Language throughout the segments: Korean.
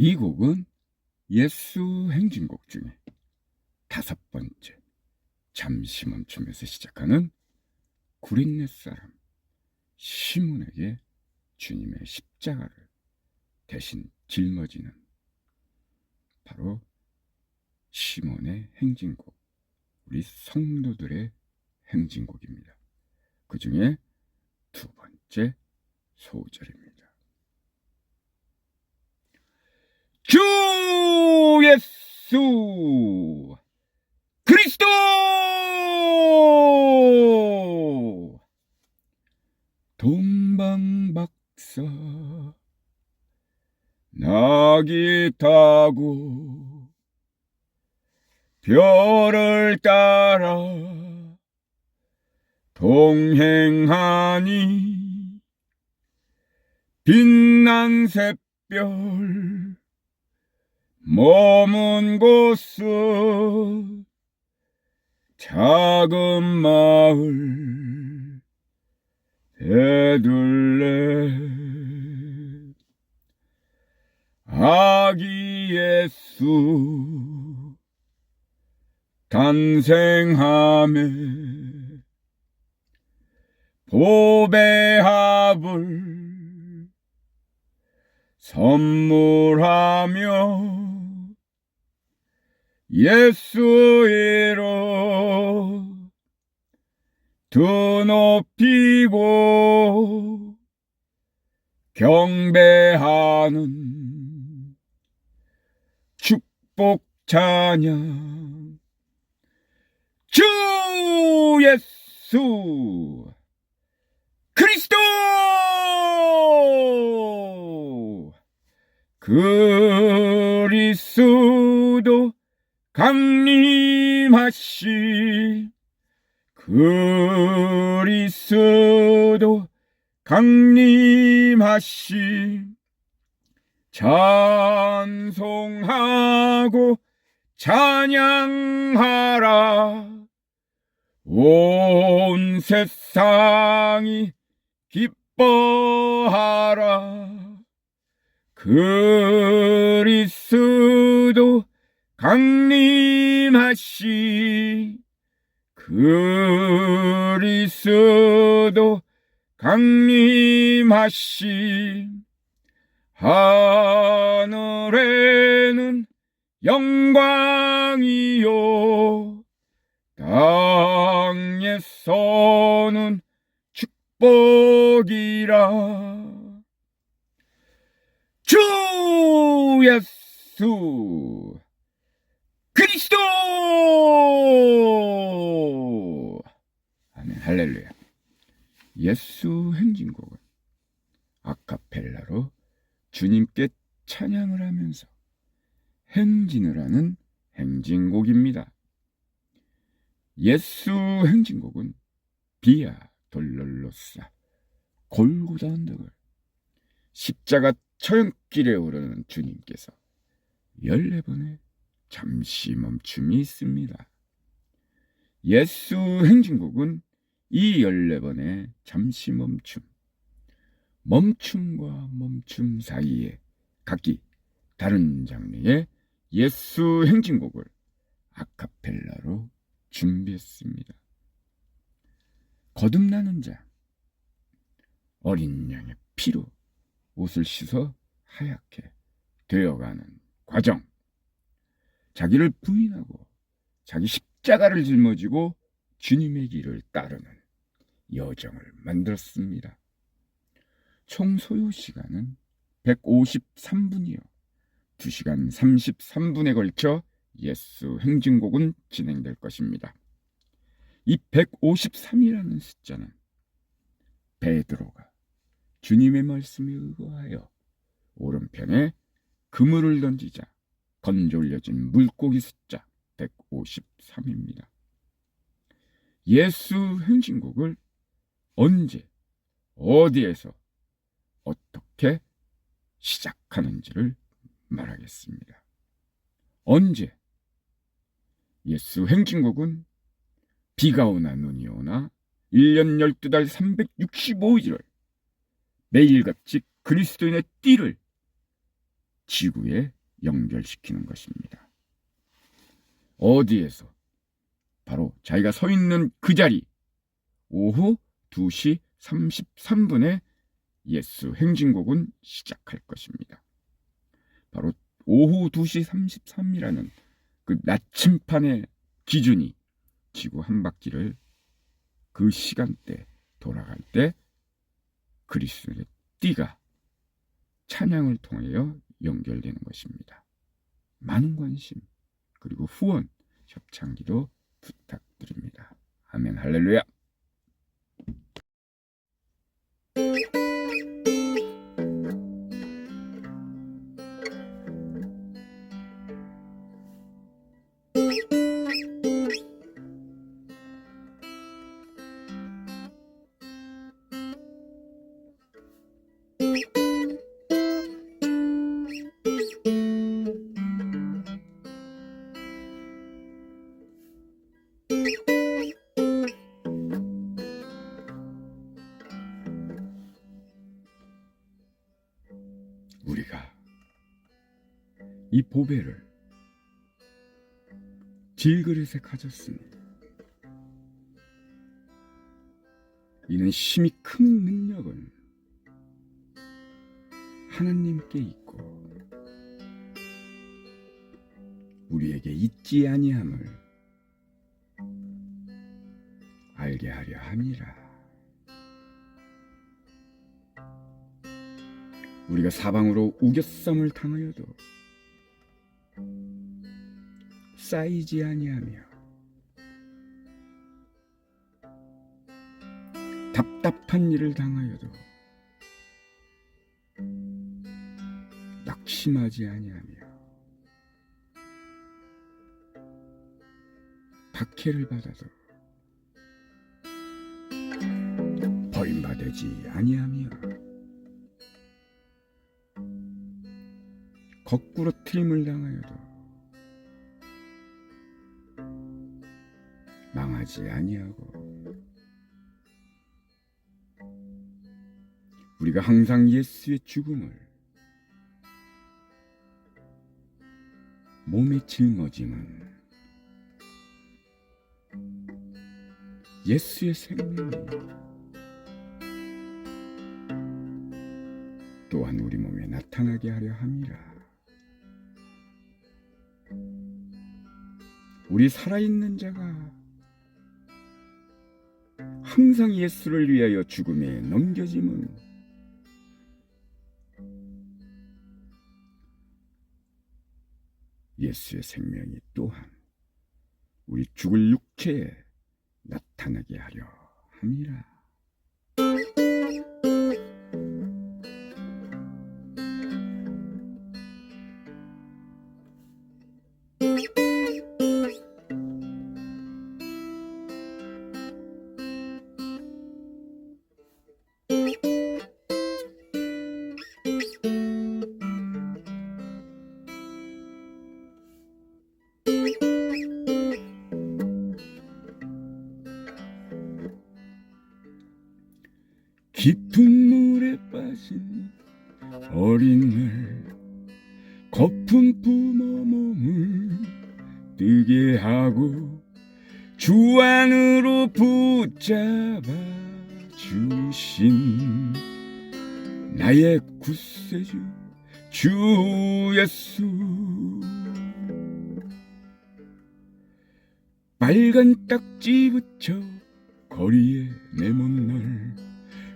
이 곡은 예수 행진곡 중에 다섯 번째 잠시 멈춤에서 시작하는 구린내 사람 시몬에게 주님의 십자가를 대신 짊어지는 바로 시몬의 행진곡 우리 성도들의 행진곡입니다. 그 중에 두 번째 소절입니다. 주 예수 그리스도! 동방박사 낙이 타고 별을 따라 동행하니 빛난 샛별 머문 곳은 작은 마을 대둘레. 아기 예수 탄생함에 보배합을 선물하며 예수 이로 두 높이고 경배하는 축복 찬양. 주 예수 그리스도! 그리스도 강림하시 그리스도 강림하시 찬송하고 찬양하라. 온 세상이 기뻐하라. 그리스도 강림하시 그리스도 강림하시 하늘에는 영광이요 땅에서는 축복이라 주 예수 그리스도 아멘 할렐루야 예수 행진곡은 아카펠라로 주님께 찬양을 하면서 행진을 하는 행진곡입니다. 예수 행진곡은 비아 돌롤로사 골고다 언덕을 십자가 처형길에 오르는 주님께서 14번의 잠시 멈춤이 있습니다. 예수 행진곡은 이 14번의 잠시 멈춤, 멈춤과 멈춤 사이에 각기 다른 장르의 예수 행진곡을 아카펠라로 준비했습니다. 거듭나는 자, 어린 양의 피로 옷을 씻어 하얗게 되어가는 과정, 자기를 부인하고 자기 십자가를 짊어지고 주님의 길을 따르는 여정을 만들었습니다. 총 소요 시간은 153분이요. 2시간 33분에 걸쳐 예수 행진곡은 진행될 것입니다. 이 153이라는 숫자는 베드로가 주님의 말씀에 의거하여 오른편에 그물을 던지자 건져 올려진 물고기 숫자 153입니다. 예수 행진곡을 언제 어디에서 어떻게 시작하는지를 말하겠습니다. 언제 예수 행진곡은 비가 오나 눈이 오나 1년 12달 365일을 매일같이 그리스도인의 띠를 지구에 연결시키는 것입니다. 어디에서? 바로 자기가 서 있는 그 자리, 오후 2시 33분에 예수 행진곡은 시작할 것입니다. 바로 오후 2시 33이라는 그 나침판의 기준이 지구 한 바퀴를 그 시간대 돌아갈 때 그리스도의 띠가 찬양을 통하여 연결되는 것입니다. 많은 관심 그리고 후원 협찬기도 부탁드립니다. 아멘 할렐루야. 보배를 질그릇에 가졌으니 이는 심히 큰 능력은 하나님께 있고 우리에게 있지 아니함을 알게 하려 함이라. 우리가 사방으로 우겨쌈을 당하여도 쌓이지 아니하며 답답한 일을 당하여도 낙심하지 아니하며 박해를 받아도 버림받지 아니하며 거꾸로 트림을 당하여도 하지 아니하고 우리가 항상 예수의 죽음을 몸에 짊어짐은 예수의 생명이 또한 우리 몸에 나타나게 하려 함이라. 우리 살아있는 자가 항상 예수를 위하여 죽음에 넘겨짐은 예수의 생명이 또한 우리 죽을 육체에 나타나게 하려 함이라. 깊은 물에 빠진 어린 날 거품 뿜어 몸을 뜨게 하고 주 안으로 붙잡아 주신 나의 구세주 주 예수. 빨간 딱지 붙여 거리에 내몬 날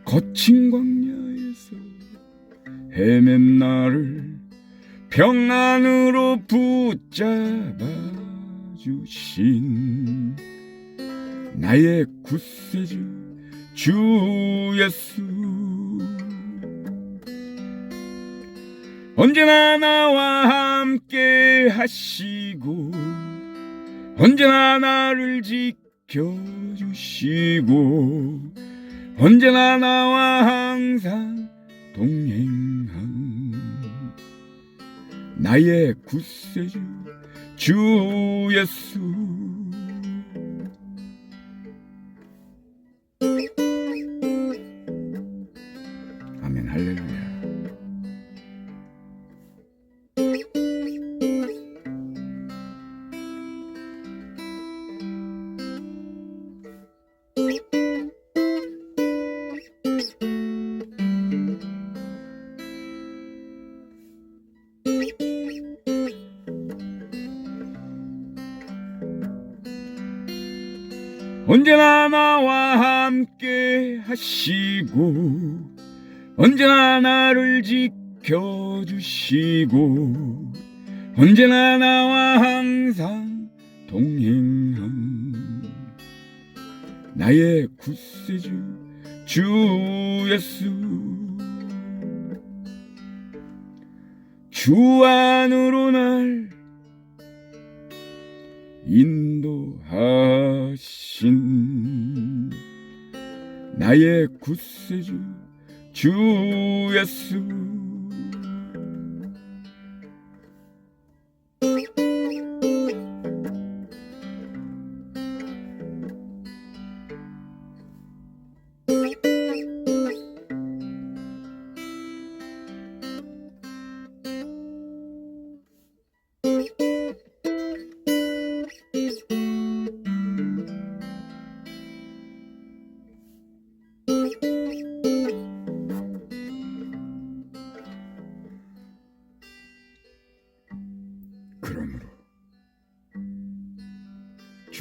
거친 광야에서 헤맨 나를 평안으로 붙잡아 주신 나의 구세주 주 예수. 언제나 나와 함께 하시고 언제나 나를 지켜주시고 언제나 나와 항상 동행한 나의 구세주 주 예수 언제나 나와 함께 하시고 언제나 나를 지켜주시고 언제나 나와 항상 동행한 나의 구세주 주 예수. 주 안으로 날 인도하 신 나의 구세주 주 예수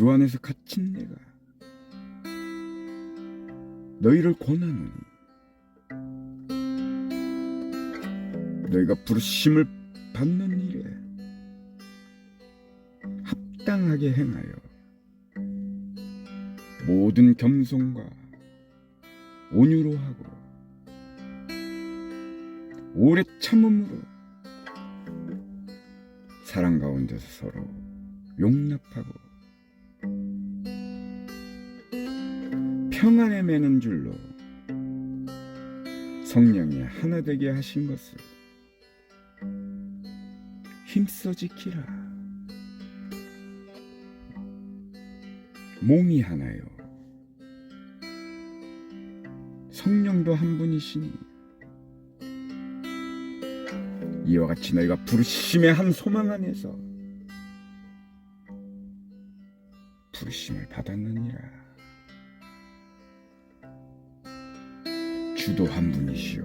주 안에서 갇힌 내가 너희를 권하노니 너희가 부르심을 받는 일에 합당하게 행하여 모든 겸손과 온유로 하고 오래 참음으로 사랑 가운데서 서로 용납하고 평안에 매는 줄로 성령이 하나 되게 하신 것을 힘써 지키라. 몸이 하나요. 성령도 한 분이시니 이와 같이 너희가 부르심의 한 소망 안에서 부르심을 받았느니라. 주도 한 분이시요.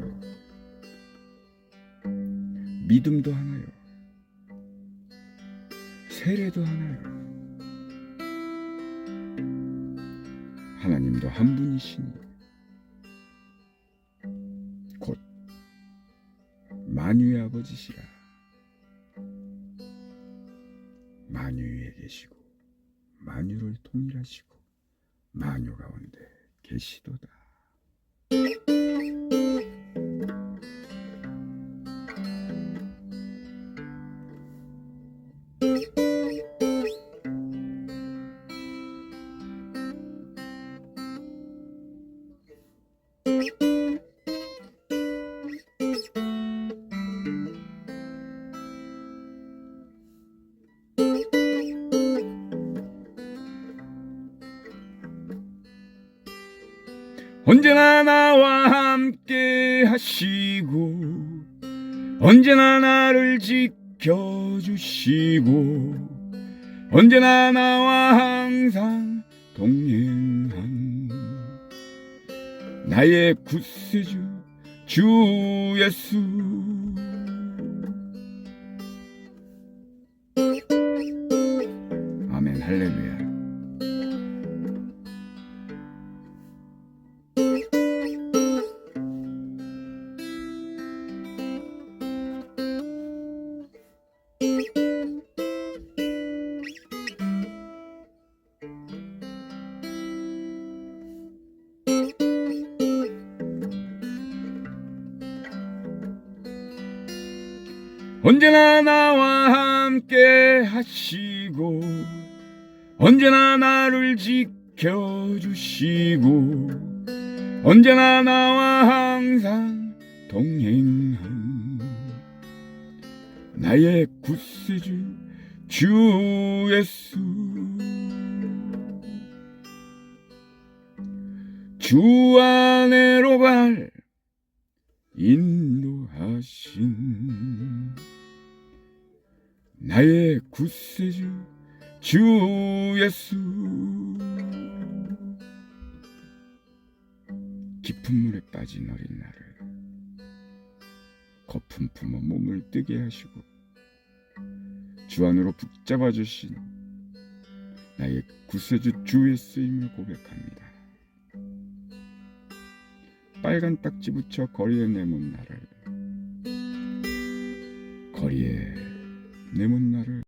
믿음도 하나요. 세례도 하나요. 하나님도 한 분이시니 곧 만유의 아버지시라. 만유 위에 계시고 만유를 통일하시고 만유 가운데 계시도다. 언제나 나와 함께 하시고 언제나 나를 지켜주시고 언제나 나와 항상 동행한 나의 구세주 주 예수 언제나 나와 함께 하시고 언제나 나를 지켜주시고 언제나 나와 항상 동행한 나의 구세주 주 예수. 주 안에로 갈 인도하신 나의 구세주 주 예수 깊은 물에 빠진 어린 나를 거품 품어 몸을 뜨게 하시고 주 안으로 붙잡아 주신 나의 구세주 주의 쓰임을 고백합니다. 빨간 딱지 붙여 거리에 내몬 나를 거리에 내몬 나를